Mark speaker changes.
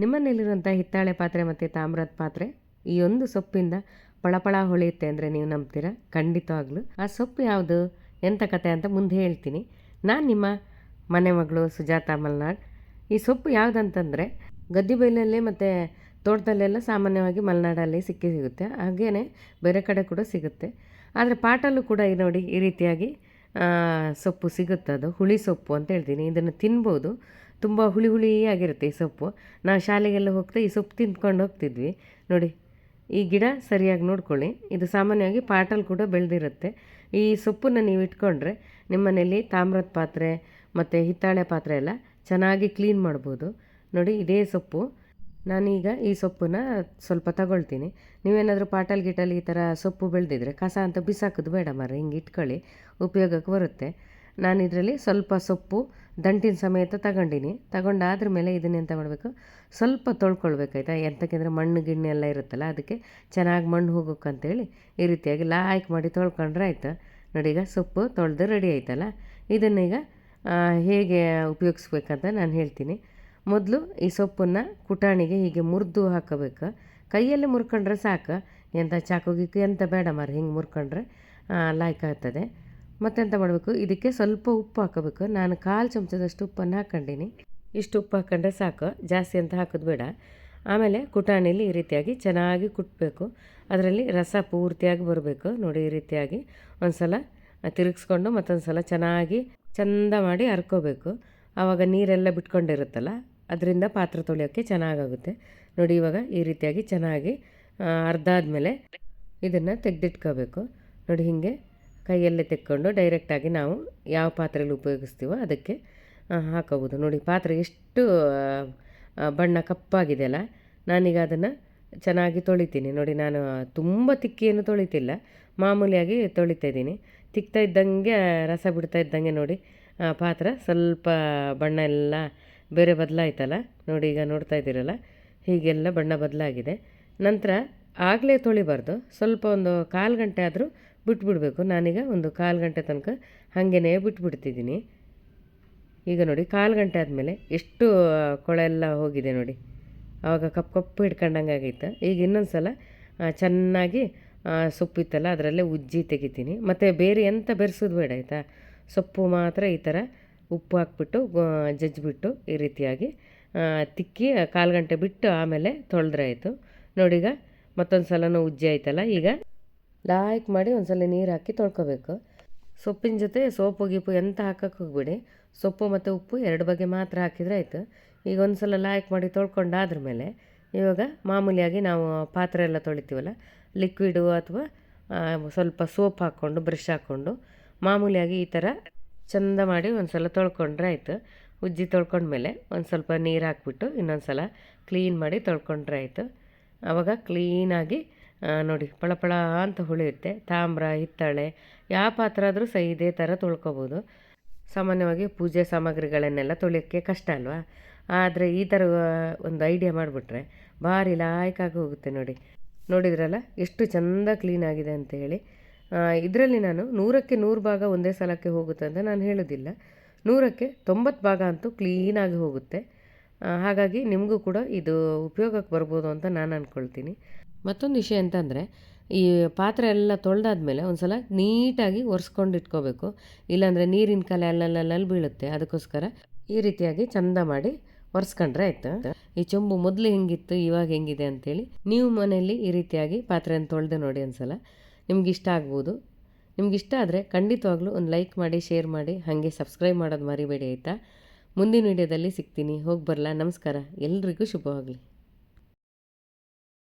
Speaker 1: ನಿಮ್ಮನೇಲಿರುವಂಥ ಹಿತ್ತಾಳೆ ಪಾತ್ರೆ ಮತ್ತು ತಾಮ್ರದ ಪಾತ್ರೆ, ಈ ಒಂದು ಸೊಪ್ಪಿಂದ ಪಳಪಳ ಹೊಳೆಯುತ್ತೆ ಅಂದರೆ ನೀವು ನಂಬ್ತೀರಾ? ಖಂಡಿತವಾಗ್ಲೂ. ಆ ಸೊಪ್ಪು ಯಾವುದು? ಎಂಥ ಕತೆ ಅಂತ ಮುಂದೆ ಹೇಳ್ತೀನಿ. ನಾನು ನಿಮ್ಮ ಮನೆ ಮಗಳು ಸುಜಾತ ಮಲ್ನಾಡ್. ಈ ಸೊಪ್ಪು ಯಾವುದಂತಂದರೆ ಗದ್ದೆ ಬೈಲಲ್ಲಿ ಮತ್ತು ತೋಟದಲ್ಲೆಲ್ಲ ಸಾಮಾನ್ಯವಾಗಿ ಮಲೆನಾಡಲ್ಲಿ ಸಿಕ್ಕಿ ಸಿಗುತ್ತೆ. ಹಾಗೇ ಬೇರೆ ಕಡೆ ಕೂಡ ಸಿಗುತ್ತೆ. ಆದರೆ ಪಾಟಲ್ಲೂ ಕೂಡ ಈ ನೋಡಿ ಈ ರೀತಿಯಾಗಿ ಸೊಪ್ಪು ಸಿಗುತ್ತೆ ಅದು ಹುಳಿ ಸೊಪ್ಪು ಅಂತ ಹೇಳ್ತೀನಿ. ಇದನ್ನು ತಿನ್ಬೋದು. ತುಂಬ ಹುಳಿ ಹುಳಿ ಆಗಿರುತ್ತೆ ಈ ಸೊಪ್ಪು. ನಾವು ಶಾಲೆಗೆಲ್ಲ ಹೋಗ್ತಾ ಈ ಸೊಪ್ಪು ತಿಂದ್ಕೊಂಡು ಹೋಗ್ತಿದ್ವಿ. ನೋಡಿ, ಈ ಗಿಡ ಸರಿಯಾಗಿ ನೋಡ್ಕೊಳ್ಳಿ. ಇದು ಸಾಮಾನ್ಯವಾಗಿ ಪಾಟಲ್ಲಿ ಕೂಡ ಬೆಳೆದಿರುತ್ತೆ. ಈ ಸೊಪ್ಪನ್ನು ನೀವು ಇಟ್ಕೊಂಡ್ರೆ ನಿಮ್ಮನೇಲಿ ತಾಮ್ರದ ಪಾತ್ರೆ ಮತ್ತು ಹಿತ್ತಾಳೆ ಪಾತ್ರೆ ಎಲ್ಲ ಚೆನ್ನಾಗಿ ಕ್ಲೀನ್ ಮಾಡ್ಬೋದು. ನೋಡಿ, ಇದೇ ಸೊಪ್ಪು. ನಾನೀಗ ಈ ಸೊಪ್ಪನ್ನು ಸ್ವಲ್ಪ ತಗೊಳ್ತೀನಿ. ನೀವೇನಾದರೂ ಪಾಟಲ್ ಗಿಟಲ್ ಈ ಥರ ಸೊಪ್ಪು ಬೆಳೆದಿದ್ರೆ ಕಸ ಅಂತ ಬಿಸಾಕೋದು ಬೇಡ ಮರ ಹಿಂಗೆ ಇಟ್ಕೊಳ್ಳಿ. ಉಪಯೋಗಕ್ಕೆ ಬರುತ್ತೆ. ನಾನು ಇದರಲ್ಲಿ ಸ್ವಲ್ಪ ಸೊಪ್ಪು, ದಂಟಿನ ಸಮೇತ ತಗೊಂಡಿನಿ. ತಗೊಂಡಾದ್ರ ಮೇಲೆ ಇದನ್ನೆಂತ ಮಾಡಬೇಕು? ಸ್ವಲ್ಪ ತೊಳ್ಕೊಳ್ಬೇಕಾಯ್ತಾ? ಎಂತಕ್ಕೆಂದರೆ ಮಣ್ಣು ಗಿಣ್ಣೆ ಎಲ್ಲ ಇರುತ್ತಲ್ಲ, ಅದಕ್ಕೆ ಚೆನ್ನಾಗಿ ಮಣ್ಣು ಹೋಗೋಕ್ಕಂತೇಳಿ ಈ ರೀತಿಯಾಗಿ ಲಾಯ್ಕ್ ಮಾಡಿ ತೊಳ್ಕೊಂಡ್ರೆ ಆಯ್ತು? ನೋಡಿ, ಈಗ ಸೊಪ್ಪು ತೊಳೆದು ರೆಡಿ ಆಯ್ತಲ್ಲ? ಇದನ್ನೀಗ ಹೇಗೆ ಉಪಯೋಗಿಸ್ಬೇಕಂತ ನಾನು ಹೇಳ್ತೀನಿ. ಮೊದಲು ಈ ಸೊಪ್ಪನ್ನು ಕುಟಾಣಿಗೆ ಹೀಗೆ ಮುರಿದು ಹಾಕಬೇಕು. ಕೈಯಲ್ಲಿ ಮುರ್ಕೊಂಡ್ರೆ ಸಾಕು. ಎಂಥ ಚಾಕು ಗೀಕು ಎಂತ ಬೇಡ ಮಾರ ಹಿಂಗೆ ಮುರ್ಕೊಂಡ್ರೆ ಲಾಯ್ಕ್ ಆಗ್ತದೆ. ಮತ್ತೆಂತ ಮಾಡಬೇಕು? ಇದಕ್ಕೆ ಸ್ವಲ್ಪ ಉಪ್ಪು ಹಾಕಬೇಕು. ನಾನು ಕಾಲು ಚಮಚದಷ್ಟು ಉಪ್ಪನ್ನು ಹಾಕ್ಕೊಂಡಿನಿ. ಇಷ್ಟು ಉಪ್ಪು ಹಾಕ್ಕೊಂಡ್ರೆ ಸಾಕು. ಜಾಸ್ತಿ ಅಂತ ಹಾಕೋದು ಬೇಡ. ಆಮೇಲೆ ಕುಟಾಣಿಲಿ ಈ ರೀತಿಯಾಗಿ ಚೆನ್ನಾಗಿ ಕುಟ್ಟಬೇಕು ಅದರಲ್ಲಿ ರಸ ಪೂರ್ತಿಯಾಗಿ ಬರಬೇಕು. ನೋಡಿ, ಈ ರೀತಿಯಾಗಿ ಒಂದು ಸಲ ತಿರುಗಿಸ್ಕೊಂಡು ಮತ್ತೊಂದು ಸಲ ಚೆನ್ನಾಗಿ ಚಂದ ಮಾಡಿ ಹರ್ಕೋಬೇಕು ಆವಾಗ ನೀರೆಲ್ಲ ಬಿಟ್ಕೊಂಡಿರುತ್ತಲ್ಲ, ಅದರಿಂದ ಪಾತ್ರೆ ತೊಳೆಯೋಕ್ಕೆ ಚೆನ್ನಾಗಾಗುತ್ತೆ. ನೋಡಿ, ಇವಾಗ ಈ ರೀತಿಯಾಗಿ ಚೆನ್ನಾಗಿ ಅರ್ಧ ಆದಮೇಲೆ ಇದನ್ನು ತೆಗೆದಿಟ್ಕೋಬೇಕು. ನೋಡಿ, ಹೀಗೆ ಕೈಯಲ್ಲೇ ತೆಕ್ಕೊಂಡು ಡೈರೆಕ್ಟಾಗಿ ನಾವು ಯಾವ ಪಾತ್ರೆಯಲ್ಲಿ ಉಪಯೋಗಿಸ್ತೀವೋ ಅದಕ್ಕೆ ಹಾಕೋಬೋದು ನೋಡಿ, ಪಾತ್ರೆ ಎಷ್ಟು ಬಣ್ಣ ಕಪ್ಪಾಗಿದೆ ಕಪ್ಪಾಗಿದೆಯಲ್ಲ, ನಾನೀಗ ಅದನ್ನು ಚೆನ್ನಾಗಿ ತೊಳಿತೀನಿ. ನೋಡಿ, ನಾನು ತುಂಬ ತಿಕ್ಕಿಯನ್ನು ತೊಳಿತಿಲ್ಲ. ಮಾಮೂಲಿಯಾಗಿ ತೊಳಿತಾ ಇದ್ದೀನಿ. ತಿಕ್ತಾ ಇದ್ದಂಗೆ ರಸ ಬಿಡ್ತಾ ಇದ್ದಂಗೆ ನೋಡಿ ಪಾತ್ರೆ ಸ್ವಲ್ಪ ಬಣ್ಣ ಎಲ್ಲ ಬೇರೆ ಬದಲಾಯ್ತಲ್ಲ. ನೋಡಿ, ಈಗ ನೋಡ್ತಾ ಇದ್ದೀರಲ್ಲ, ಹೀಗೆಲ್ಲ ಬಣ್ಣ ಬದಲಾಗಿದೆ. ನಂತರ ಆಗಲೇ ತೊಳಿಬಾರ್ದು. ಸ್ವಲ್ಪ ಒಂದು ಕಾಲು ಗಂಟೆ ಆದರೂ ಬಿಟ್ಬಿಡಬೇಕು. ನಾನೀಗ ಒಂದು ಕಾಲು ಗಂಟೆ ತನಕ ಹಾಗೇ ಬಿಟ್ಬಿಡ್ತಿದ್ದೀನಿ. ಈಗ ನೋಡಿ, ಕಾಲು ಗಂಟೆ ಆದಮೇಲೆ ಎಷ್ಟು ಕೊಳೆ ಎಲ್ಲ ಹೋಗಿದೆ ನೋಡಿ. ಆವಾಗ ಕಪ್ಪು ಕಪ್ಪು ಹಿಡ್ಕೊಂಡಂಗೆ ಆಗೈತೆ. ಈಗ ಇನ್ನೊಂದು ಸಲ ಚೆನ್ನಾಗಿ ಸೊಪ್ಪಿತ್ತಲ್ಲ, ಅದರಲ್ಲೇ ಉಜ್ಜಿ ತೆಗಿತೀನಿ. ಮತ್ತು ಬೇರೆ ಎಂಥ ಬೆರೆಸೋದು ಬೇಡ, ಆಯಿತಾ? ಸೊಪ್ಪು ಮಾತ್ರ ಈ ಥರ ಉಪ್ಪು ಹಾಕ್ಬಿಟ್ಟು ಜಜ್ಜಿಬಿಟ್ಟು ಈ ರೀತಿಯಾಗಿ ತಿಕ್ಕಿ ಕಾಲು ಗಂಟೆ ಬಿಟ್ಟು ಆಮೇಲೆ ತೊಳೆದ್ರಾಯಿತು. ನೋಡೀಗ ಮತ್ತೊಂದು ಸಲನೂ ಉಜ್ಜಿ ಆಯ್ತಲ್ಲ ಈಗ. ಲಾಯ್ಕ್ ಮಾಡಿ ಒಂದ್ಸಲ ನೀರು ಹಾಕಿ ತೊಳ್ಕೊಬೇಕು. ಸೊಪ್ಪಿನ ಜೊತೆ ಸೋಪು, ಗೀಪು ಎಂತ ಹಾಕಕ್ಕೆ ಹೋಗ್ಬಿಡಿ. ಸೊಪ್ಪು ಮತ್ತು ಉಪ್ಪು ಎರಡು ಬಗೆ ಮಾತ್ರ ಹಾಕಿದರೆ ಆಯಿತು. ಈಗ ಒಂದು ಸಲ ಲಾಯ್ಕ್ ಮಾಡಿ ತೊಳ್ಕೊಂಡಾದ್ರ ಮೇಲೆ ಇವಾಗ ಮಾಮೂಲಿಯಾಗಿ ನಾವು ಪಾತ್ರೆ ಎಲ್ಲ ತೊಳಿತೀವಲ್ಲ ಲಿಕ್ವಿಡು ಅಥವಾ ಸ್ವಲ್ಪ ಸೋಪ್ ಹಾಕ್ಕೊಂಡು, ಬ್ರಷ್ ಹಾಕ್ಕೊಂಡು ಮಾಮೂಲಿಯಾಗಿ ಈ ಥರ ಚಂದ ಮಾಡಿ ಒಂದು ಸಲ ತೊಳ್ಕೊಂಡ್ರೆ ಆಯಿತು. ಉಜ್ಜಿ ತೊಳ್ಕೊಂಡ್ಮೇಲೆ ಒಂದು ಸ್ವಲ್ಪ ನೀರು ಹಾಕ್ಬಿಟ್ಟು ಇನ್ನೊಂದು ಸಲ ಕ್ಲೀನ್ ಮಾಡಿ ತೊಳ್ಕೊಂಡ್ರೆ ಆಯಿತು. ಆವಾಗ ಕ್ಲೀನಾಗಿ ನೋಡಿ ಪಳಪಳ ಅಂತ ಹೊಳೆಯುತ್ತೆ ತಾಮ್ರ, ಹಿತ್ತಾಳೆ, ಯಾವ ಪಾತ್ರ ಆದರೂ ಸಹ ಇದೇ ಥರ ತೊಳ್ಕೊಬೋದು. ಸಾಮಾನ್ಯವಾಗಿ ಪೂಜೆ ಸಾಮಗ್ರಿಗಳನ್ನೆಲ್ಲ ತೊಳೆಯೋಕ್ಕೆ ಕಷ್ಟ ಅಲ್ವಾ? ಆದರೆ ಈ ಥರ ಒಂದು ಐಡಿಯಾ ಮಾಡಿಬಿಟ್ರೆ ಭಾರಿ ಲಾಯ್ಕಾಗಿ ಹೋಗುತ್ತೆ ನೋಡಿ. ನೋಡಿದ್ರಲ್ಲ, ಎಷ್ಟು ಚೆಂದ ಕ್ಲೀನ್ ಆಗಿದೆ ಅಂತ ಹೇಳಿ. ಇದರಲ್ಲಿ ನಾನು ನೂರಕ್ಕೆ ನೂರು ಭಾಗ ಒಂದೇ ಸಲಕ್ಕೆ ಹೋಗುತ್ತೆ ಅಂತ ನಾನು ಹೇಳೋದಿಲ್ಲ. ನೂರಕ್ಕೆ ತೊಂಬತ್ತು ಭಾಗ ಅಂತೂ ಕ್ಲೀನಾಗಿ ಹೋಗುತ್ತೆ. ಹಾಗಾಗಿ ನಿಮಗೂ ಕೂಡ ಇದು ಉಪಯೋಗಕ್ಕೆ ಬರ್ಬೋದು ಅಂತ ನಾನು ಅಂದ್ಕೊಳ್ತೀನಿ ಮತ್ತೊಂದು ವಿಷಯ ಅಂತಂದರೆ ಈ ಪಾತ್ರೆ ಎಲ್ಲ ತೊಳೆದಾದ್ಮೇಲೆ ಒಂದು ಸಲ ನೀಟಾಗಿ ಒರೆಸ್ಕೊಂಡು ಇಟ್ಕೋಬೇಕು. ಇಲ್ಲಾಂದರೆ ನೀರಿನ ಕಲೆ ಅಲ್ಲಲ್ಲಲ್ಲಿ ಬೀಳುತ್ತೆ, ಅದಕ್ಕೋಸ್ಕರ ಈ ರೀತಿಯಾಗಿ ಚಂದ ಮಾಡಿ ಒರೆಸ್ಕೊಂಡ್ರೆ ಆಯ್ತು? ಈ ಚೊಂಬು ಮೊದಲು ಹೆಂಗಿತ್ತು, ಇವಾಗ ಹೆಂಗಿದೆ ಅಂತೇಳಿ ನೀವು ಮನೆಯಲ್ಲಿ ಈ ರೀತಿಯಾಗಿ ಪಾತ್ರೆಯನ್ನು ತೊಳೆದು ನೋಡಿ ಒಂದ್ಸಲ. ನಿಮ್ಗೆ ಇಷ್ಟ ಆಗ್ಬೋದು. ನಿಮ್ಗೆ ಇಷ್ಟ ಆದರೆ ಖಂಡಿತವಾಗ್ಲೂ ಒಂದು ಲೈಕ್ ಮಾಡಿ, ಶೇರ್ ಮಾಡಿ, ಹಾಗೆ ಸಬ್ಸ್ಕ್ರೈಬ್ ಮಾಡೋದು ಮರಿಬೇಡಿ, ಆಯಿತಾ? ಮುಂದಿನ ವಿಡಿಯೋದಲ್ಲಿ ಸಿಗ್ತೀನಿ. ಹೋಗಿ ಬರಲಾ. ನಮಸ್ಕಾರ. ಎಲ್ರಿಗೂ ಶುಭವಾಗಲಿ.